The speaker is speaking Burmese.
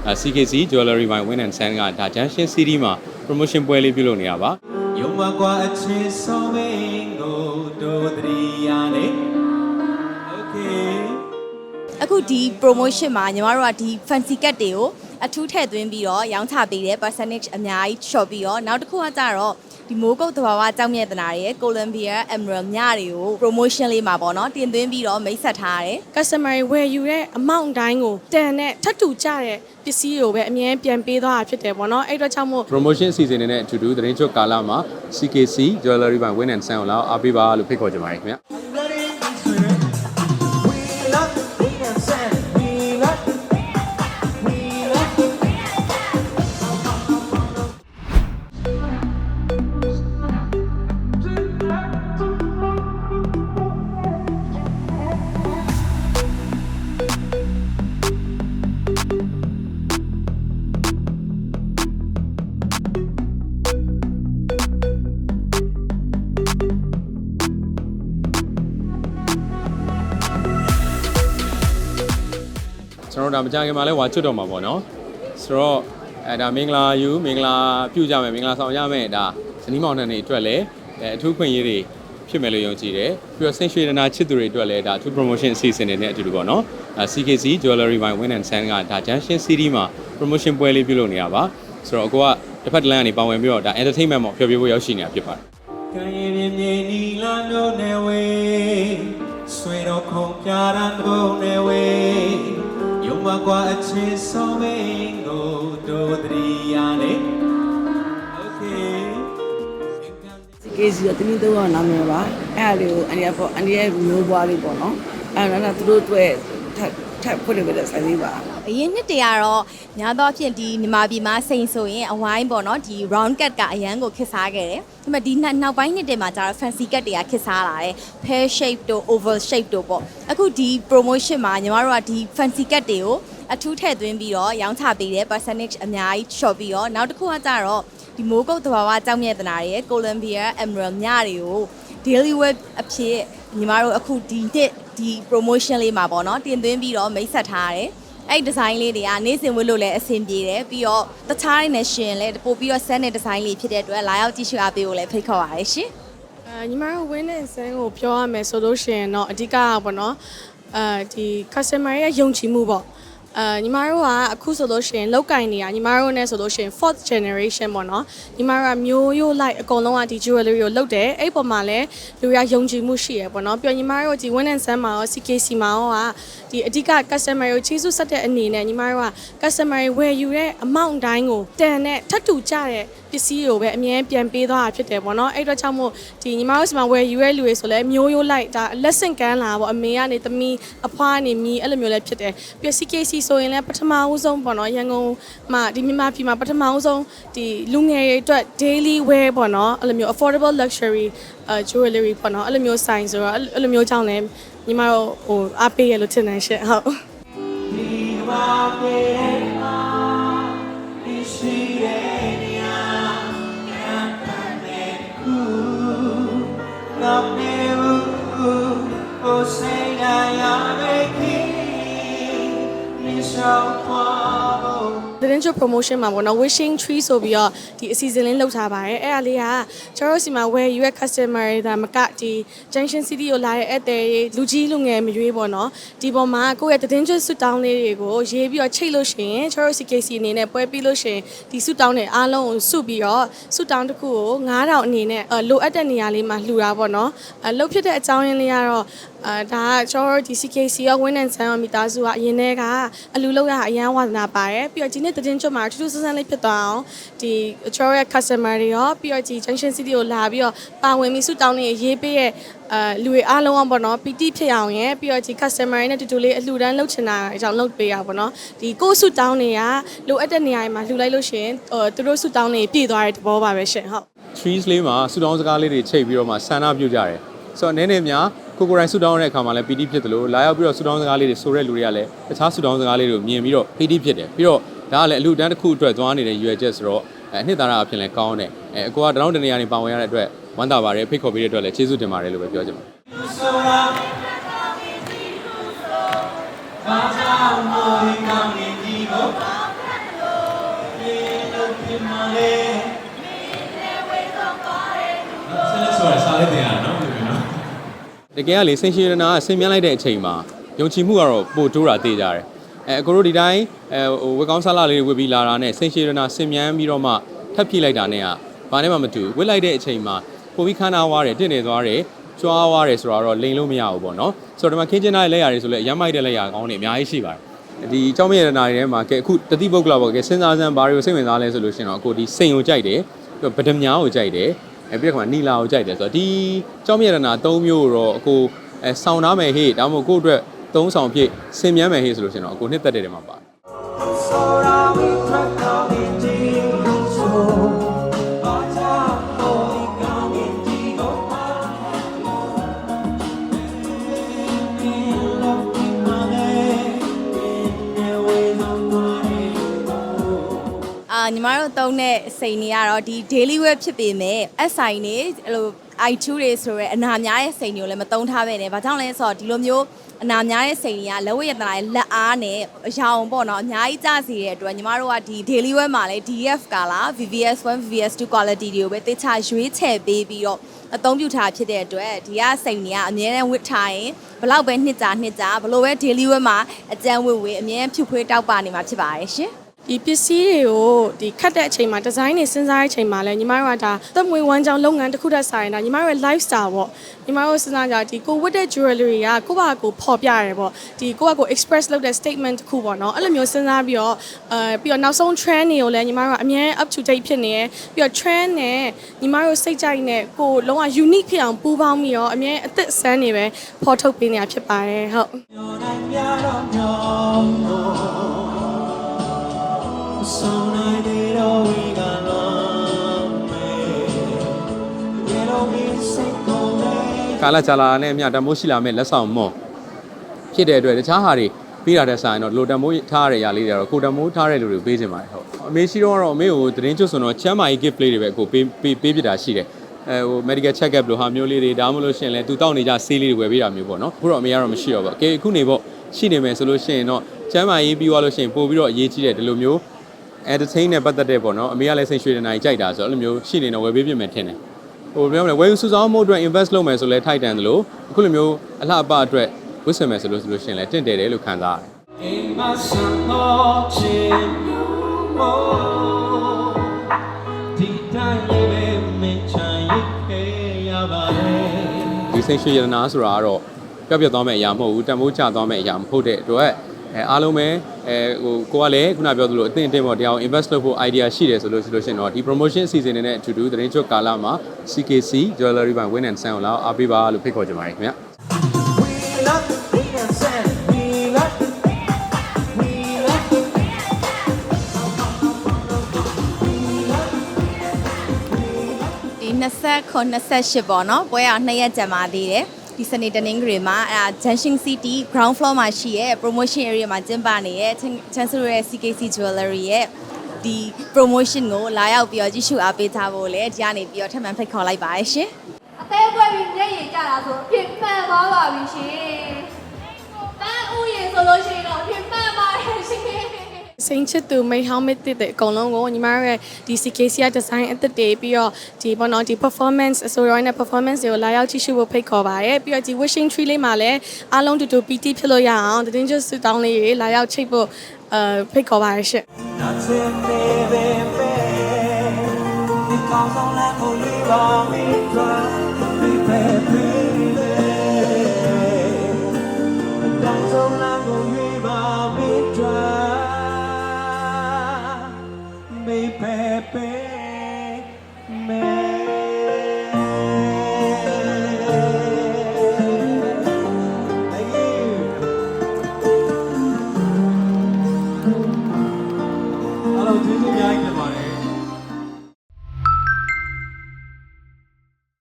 အဲ CKC Jewelry by Win and Sun ကဒါ Junction City မှာ promotion ပွဲလေးပြုလုပ်နေတာပါယုံမကွာအချင်းဆုံးမင်းကိုတို့တရီယာနေ Okay အခုဒီ promotion မှာညီမတို့ကဒီ fancy cut တွေကိုအထူးထည့်သွင်းပြီးတော့ရောင်းချပေးတယ် percentage အများကြီး short ပြီးတော့နောက်တစ်ခုကကြတော့ ဒီမိုးကုတ်သဘာဝကြောင့်မြတ်တနာရဲ့ Columbia Emerald ညတွေကို promotion လေးမှာပေါ့နော်တင်သွင်းပြီးတော့မိတ်ဆက်ထားရတယ် customer တွေဝယ်ယူတဲ့ amount တိုင်းကိုတန်တဲ့ထပ်တူကြတဲ့ပစ္စည်းကိုပဲအမြဲပြန်ပေးသွားတာဖြစ်တယ်ပေါ့နော်အဲ့တော့ကြောင့်မို့ promotion အစီအစဉ်တွေနဲ့အတူတူသတင်းချုပ်ကာလမှာ CKC Jewelry by Win and Sun ကိုလာအားပေးပါလို့ဖိတ်ခေါ်ချင်ပါတယ်ခင်ဗျ ကျွန်တော်တို့ဒါမကြခင်မှာလဲဝါချွတ်တော့မှာပေါ့နော်ဆိုတော့အဲဒါမင်္ဂလာယူမင်္ဂလာပြုကြမယ်မင်္ဂလာဆောင်ရမယ်ဒါဇနီးမောင်နှံတွေအတွက်လည်းအဲအထူးခွင့်ရေးတွေဖြစ်မယ်လို့ယုံကြည်တယ်ပြီးတော့ဆင်ရွှေဒနာချစ်သူတွေအတွက်လည်းဒါအထူး promotion အစီအစဉ်တွေနဲ့အတူတူပေါ့နော်အဲ CKC Jewelry by Win and Sun ကဒါ Junction City မှာ promotion ပွဲလေးပြုလုပ်နေတာပါဆိုတော့အကိုကတစ်ဖက်တစ်လမ်းကနေပါဝင်ပြီးတော့ဒါ entertainment မှာဖျော်ဖြေဖို့ရောက်ရှိနေတာဖြစ်ပါတယ်ကံရင်မြင်မြင်နီလာတို့နေဝေးဆွေတော်ခုံပြရန်တို့နေဝေး ယုံမကွာအချင်းဆုံးမင်းကိုတို့တရီယာနေ Okay CKC ကတနည်းတော့နာမည်ပါအဲ့ဒါလေးကိုအန်ဒီယာပေါ့အန်ဒီယာမျိုးပွားလေးပေါ့နော်အဲ့ဒါကသူတို့တွေ့ထပ်ထပ်ဖွင့်ပေးတဲ့ဆိုင်လေးပါ အရင်နှစ်တည်းကတော့များသောအားဖြင့်ဒီမြန်မာပြည်မှာစိန်ဆိုရင်အဝိုင်းပေါ့နော်ဒီ round cut ကအရန်ကိုခစ်စားခဲ့တယ်။ဒါပေမဲ့ဒီနောက်နောက်ပိုင်းနှစ်တည်းမှာကျတော့ fancy cut တွေကခစ်စားလာတယ်။ pear shape တို့ oval shape တို့ပေါ့။အခုဒီ promotion မှာညီမတို့ကဒီ fancy cut တွေကိုအထူးထည့်သွင်းပြီးတော့ရောင်းချပေးတယ် percentage အများကြီး short ပြီးတော့နောက်တစ်ခုကကြတော့ဒီမိုးကုတ်သဘာဝကြောင့်မြတ်တနာရဲ့ Columbia Emerald ညတွေကို daily wear အဖြစ်ညီမတို့အခုဒီနှစ်ဒီ promotion လေးမှာပေါ့နော်တင်သွင်းပြီးတော့မိတ်ဆက်ထားရတယ်။ အဲ့ဒီဒီဇိုင်းလေးတွေကနေ့စဉ်ဝတ်လို့လည်းအဆင်ပြေတယ်ပြီးတော့တခြားတွေနဲ့ရှင်လည်းပို့ပြီးတော့ဆန်းတဲ့ဒီဇိုင်းလေးဖြစ်တဲ့အတွက်လာရောက်ကြည့်ရှုအားပေးဖို့လည်းဖိတ်ခေါ်ပါတယ်ရှင်။အဲညီမတို့ win and sun ကိုပြောရမယ်ဆိုလို့ရှိရင်တော့အဓိကကပေါ့နော်အဲဒီ customer ရဲ့ယုံကြည်မှုပေါ့ အဲညီမတို့ကအခုဆိုလို့ရှိရင်လောက်ကင်နေတာညီမတို့ ਨੇ ဆိုလို့ရှိရင် fourth generation ပေါ့နော်ညီမတို့ကမျိုးရိုးလိုက်အကုန်လုံးကဒီ jewelry ကိုလုပ်တယ်အဲ့ပေါ်မှာလည်းလူရယုံကြည်မှုရှိရပေါ့နော်ပြီးတော့ညီမတို့ဒီ win and sun မှာရော CKC မှာရောကဒီအဓိက customer ကိုချီးကျူးဆက်တဲ့အနေနဲ့ညီမတို့က customer တွေဝယ်ယူတဲ့ amount တိုင်းကိုတန်တဲ့ထပ်တူကြတဲ့ပစ္စည်းကိုပဲအမြဲပြန်ပေးသွားတာဖြစ်တယ်ပေါ့နော်အဲ့တော့ကြောင့်မို့ဒီညီမတို့စီမှာဝယ်ယူရဲလူတွေဆိုလဲမျိုးရိုးလိုက်ဒါလက်ဆင့်ကမ်းလာပေါ့အမေကနေသမီးအဖွားကနေမီးအဲ့လိုမျိုးလည်းဖြစ်တယ်ပြီးတော့ CKC ဆိုရင်လည်းပထမဦးဆုံးပေါ့နော်ရန်ကုန်မှာဒီမြန်မာပြည်မှာပထမဦးဆုံးဒီလူငယ်တွေအတွက် daily wear ပေါ့နော်အဲ့လိုမျိုး affordable luxury အဲ jewelry ပေါ့နော်အဲ့လိုမျိုးဆိုင်ဆိုတော့အဲ့လိုမျိုးကြောင့်လည်းညီမတို့ဟိုအားပေးရလို့ထင်တယ်ရှင့်ဟုတ်ဒီမှာပြေအာဒီရှိတဲ့နေရာခံတဲ့ခုတော့နေဘူးဟိုစိ ဒီဆောင်ပါဘူး သတင်းချုပ် promotion မှာပေါ့နော် wishing tree ဆိုပြီးတော့ဒီအစီအစဉ်လေးလုပ်ထားပါတယ်အဲ့ဒါလေးကကျွန်တော်တို့စီမှာ where you customer တွေဒါမကဒီ junction city ကိုလာတဲ့ဧည့်သည်တွေလူကြီးလူငယ်မရွေးပေါ့နော်ဒီပေါ်မှာကိုယ့်ရဲ့သတင်းချုပ်ဆွတောင်းလေးတွေကိုရေးပြီးတော့ချိတ်လို့ရှိရင်ကျွန်တော်တို့ CKC အနေနဲ့ပွဲပြီးလို့ရှိရင်ဒီဆွတောင်းတွေအားလုံးကိုစုပြီးတော့ဆွတောင်းတစ်ခုကို9000အနေနဲ့အဲ့လိုအပ်တဲ့နေရာလေးမှာလှူတာပေါ့နော်အဲ့လှုပ်ဖြစ်တဲ့အကြောင်းရင်းလေးကတော့အာဒါကကျွန်တော်တို့ဒီ CKC ရော Win and Sun ရောမိသားစုကအရင်တည်းကအလူလောက်ရအရန်ဝါသနာပါတယ်ပြီးတော့ဒီနေ့သတင်းချုပ်မှာထူးထူးဆန်းဆန်းလေးဖြစ်သွားအောင်ဒီကျွန်တော်ရဲ့ customer တွေရောပြီးတော့ဒီ Junction City ကိုလာပြီးတော့ပါဝင်ပြီးဆုတောင်းနေရေးပေးရဲ့အာလူတွေအားလုံးအောင်ပေါ့နော်ပီတိဖြစ်အောင်ရယ်ပြီးတော့ဒီ customer တွေနဲ့တူတူလေးအလှူဒန်းလုပ်ချင်တာအကြောင်းလုပ်ပေးရပါပေါ့နော်ဒီကိုယ့်ဆုတောင်းတွေကလိုအပ်တဲ့နေရာတွေမှာလှူလိုက်လို့ရှိရင်ဟိုသူတို့ဆုတောင်းတွေပြည့်သွားတဲ့သဘောပါပဲရှင်ဟုတ် trees လေးမှာဆူတောင်းစကားလေးတွေချိန်ပြီးတော့မှဆန္ဒပြုကြတယ်ဆိုတော့နည်းနည်းများကိုကိုယ်တိုင်ဆူတောင်းတဲ့အခါမှာလည်းပီတိဖြစ်တယ်လို့လာရောက်ပြီးတော့ဆူတောင်းစကားလေးတွေဆိုတဲ့လူတွေကလည်းတခြားဆူတောင်းစကားလေးတွေကိုမြင်ပြီးတော့ပီတိဖြစ်တယ်ပြီးတော့ ဒါကလည်းအလူတန်းတစ်ခုအတွက်သွားနေတဲ့ရွယ်ချက်ဆိုတော့အဲအနှစ်သာရအဖြစ်လည်းကောင်းတယ်အဲအကိုကတရောင်းတနေရာနေပါဝင်ရတဲ့အတွက်ဝမ်းသာပါတယ်ဖိတ်ခေါ်ပေးတဲ့အတွက်လည်းကျေးဇူးတင်ပါတယ်လို့ပဲပြောချင်ပါတယ်ဆိုတာဘာသာမိုးကောင်းနေကြီးကိုဆိုရစားလေးတင်ရနော်ဒီလိုနော်တကယ်ကလေစင်ရှိရနာကဆင်မြန်းလိုက်တဲ့အချိန်မှာယုံကြည်မှုကတော့ပိုတိုးတာသိကြတယ် အဲအကိုတို့ဒီတိုင်းအဲဟိုဝက်ကောင်းဆလာလေးတွေဝစ်ပြီးလာတာနဲ့စိန်ရှည်ရနာစင်မြန်းပြီးတော့မှထပ်ဖြည့်လိုက်တာနဲ့ကဘာနဲ့မှမတူဝစ်လိုက်တဲ့အချိန်မှာပိုပြီးခန်းနာွားတယ်တင့်နေသွားတယ်ကြွားွားတယ်ဆိုတော့လိန်လို့မရဘူးပေါ့နော်ဆိုတော့ဒီမှာခင်းကျင်းသားလက်ရာတွေဆိုလဲရမ်းမိုက်တဲ့လက်ရာကောင်းတွေအများကြီးရှိပါတယ်ဒီကြောင်းမြရနာတွေထဲမှာကဲအခုတတိပုတ်ကလာပေါ့ကဲစဉ်းစားစမ်းဘာတွေကိုစိတ်ဝင်စားလဲဆိုလို့ရှင်တော့အခုဒီစိန်ကိုကြိုက်တယ်ပြီးတော့ဗဒမြားကိုကြိုက်တယ်အဲပြီးတော့ခါနီလာကိုကြိုက်တယ်ဆိုတော့ဒီကြောင်းမြရနာ၃မျိုးကိုတော့အခုအဲဆောင်းနာမယ်ဟေ့ဒါမှမဟုတ်ကို့အတွက် သုံးဆောင်ဖြစ်ဆင်မြန်းမယ်ဟေ့ဆိုလို့ရှိရင်တော့အခုနှစ်သက်တဲ့တယ်မှာပါတယ် So now we try coming to you so But I'm only coming to you Love in my name In the ways of my အာညီမတို့သုံးတဲ့စိန်တွေကတော့ဒီ daily wear ဖြစ်ပေမဲ့ SI နေအဲ့လို i2 တွေဆိုရဲအနာများတဲ့စိန်တွေကိုလည်းမသုံးထားပဲね။ဘာကြောင့်လဲဆိုတော့ဒီလိုမျိုး အနာများတဲ့စိန်တွေကလက်ဝတ်ရတနာရဲ့လက်အားနဲ့အရောင်ပေါ့နော်အများကြီးကျစီတဲ့အတွက်ညီမတို့ကဒီ daily wear မှာလည်း DF ကလာ VVS1 VVS2 quality တွေကိုပဲတေချာရွေးချယ်ပေးပြီးတော့အသုံးပြုထားဖြစ်တဲ့အတွက်ဒီကစိန်တွေကအများနဲ့ဝတ်ထားရင်ဘလောက်ပဲနှစ်ကြာနှစ်ကြာဘလို့ပဲ daily wear မှာအကျန်းဝတ်ဝတ်အများဖြူဖွေးတောက်ပါနေမှာဖြစ်ပါတယ်ရှင် ဒီပစ္စည်းတွေကိုဒီခတ်တဲ့အချိန်မှာဒီဇိုင်းတွေစဉ်းစားတဲ့အချိန်မှာလဲညီမတို့ကဒါသက်မွေးဝမ်းကြောင်းလုပ်ငန်းတစ်ခုတည်းဆိုင်တာညီမတို့ရဲ့ lifestyle ပေါ့ညီမတို့စဉ်းစားကြဒီကိုဝတ်တဲ့ jewelry ကကိုယ့်ဘာကိုဖော်ပြရတယ်ပေါ့ဒီကိုယ့်ဘာကို express လုပ်တဲ့ statement တစ်ခုပေါ့နော်အဲ့လိုမျိုးစဉ်းစားပြီးတော့အဲပြီးတော့နောက်ဆုံး trend တွေကိုလည်းညီမတို့ကအမြဲ up to date ဖြစ်နေရယ်ပြီးတော့ trend နဲ့ညီမတို့စိတ်ကြိုက်နဲ့ကိုယ်လုံးဝ unique ဖြစ်အောင်ပူးပေါင်းပြီးတော့အမြဲအသက်အဆန်းတွေပဲဖော်ထုတ်ပေးနေတာဖြစ်ပါတယ်ဟုတ် ကာလကြာလာနဲ့အမျှတမိုးရှိလာမဲ့လက်ဆောင်မွန်ဖြစ်တဲ့အတွက်တခြားဟာတွေပြီးတာတဲ့ဆိုင်တော့လိုတမိုးထားရတဲ့ຢာလေးတွေကတော့ကိုတမိုးထားတဲ့လူတွေကိုပေးချင်ပါတယ်ဟုတ်အမေရှိတော့ကတော့အမေကိုသတင်းကျွတ်ဆိုတော့ချမ်းမာရေး gift လေးတွေပဲကိုပေးပေးပေးပြတာရှိတယ်အဲဟို medical check up လို့ဟာမျိုးလေးတွေဒါမှမဟုတ်လို့ရှိရင်လည်းသူတောက်နေကြဆေးလေးတွေဝယ်ပေးတာမျိုးပေါ့နော်အခုတော့အမေကတော့မရှိတော့ဘူးအကယ်အခုနေပေါ့ရှိနေမယ်ဆိုလို့ရှိရင်တော့ချမ်းမာရေးပြီးသွားလို့ရှိရင်ပို့ပြီးတော့အရေးကြီးတဲ့ဒီလိုမျိုး entertain နဲ့ပတ်သက်တဲ့ပေါ့နော်အမေကလည်းစိတ်ရွှေတဲ့နိုင်ကြိုက်တာဆိုတော့အဲ့လိုမျိုးရှိနေတော့ဝယ်ပေးပြင်မယ်ထင်တယ်ဟိုပြောမလဲဝယ်ယူစုဆောင်းမှုအတွက် invest လုပ်မယ်ဆိုလဲထိုက်တန်တယ်လို့အခုလိုမျိုးအလှအပအတွက်ဝစ်ဆင်မယ်ဆိုလို့ဆိုလို့ရှိရင်လည်းတင့်တယ်တယ်လို့ခံစားရတယ် In my sun watching you more Deep down you me trying to get ဒီစိတ်ရွှေရတနာဆိုတာကတော့ပြတ်ပြတ်သွားမယ့်အရာမဟုတ်ဘူးတန်ဖိုးကျသွားမယ့်အရာမဟုတ်တဲ့အတွက် အဲအားလုံးပဲအဲဟိုကိုကလည်းခုနပြောသလိုအသင့်အတင့်ပေါ့တရားအောင် invest လုပ်ဖို့ idea ရှိတယ်ဆိုလို့ဆိုလို့ရှိရင်တော့ဒီ promotion season နဲ့အတူတူသတင်းချုပ်ကာလမှာ CKC Jewelry by Win and Sun ကိုလာအားပေးပါလို့ဖိတ်ခေါ်ချင်ပါတယ်ခင်ဗျာ We love the green and sand. We love the we love the ဒီ29 28ပေါ့နော်ပွဲရ2ရက်ကြာမှသေးတယ် ဒီစနေတနင်္ဂနွေမှာအဲဒါ Junction City ground floor မှာရှိရဲ့ promotion area မှာကျင်းပနေတဲ့ Chancellor ရဲ့ CKC Jewelry ရဲ့ဒီ promotion ကိုလာရောက်ပြီးတော့ကြည့်ရှုအားပေးကြဖို့လည်းဒီကနေပြီးတော့ထပ်မံဖိတ်ခေါ်လိုက်ပါတယ်ရှင်အသေးကွက်ပြီးမျက်ရည်ကျတာဆိုအဖြစ်မှန်သွားပါပြီရှင်။တန်းဥယျာဉ်ဆိုလို့ရှိရင် စိန်ချစ်သူမိတ်ဟောင်းမစ်တစ်တဲ့အကုန်လုံးကိုညီမတို့ရဲ့ဒီ CKC က design အသစ်တွေပြီးတော့ဒီဘောနော်ဒီ performance အစိုးရနဲ့ performance တွေကိုလာရောက်ကြည့်ရှုဖို့ဖိတ်ခေါ်ပါရယ်ပြီးတော့ဒီ wishing tree လေးမှာလည်းအားလုံးတူတူ PT ဖြစ်လို့ရအောင်တင်းကျွတ်ဆူတောင်းလေးတွေလာရောက်ချိတ်ဖို့အဲဖိတ်ခေါ်ပါရရှင့် That's it, baby, baby. Because all I know you are me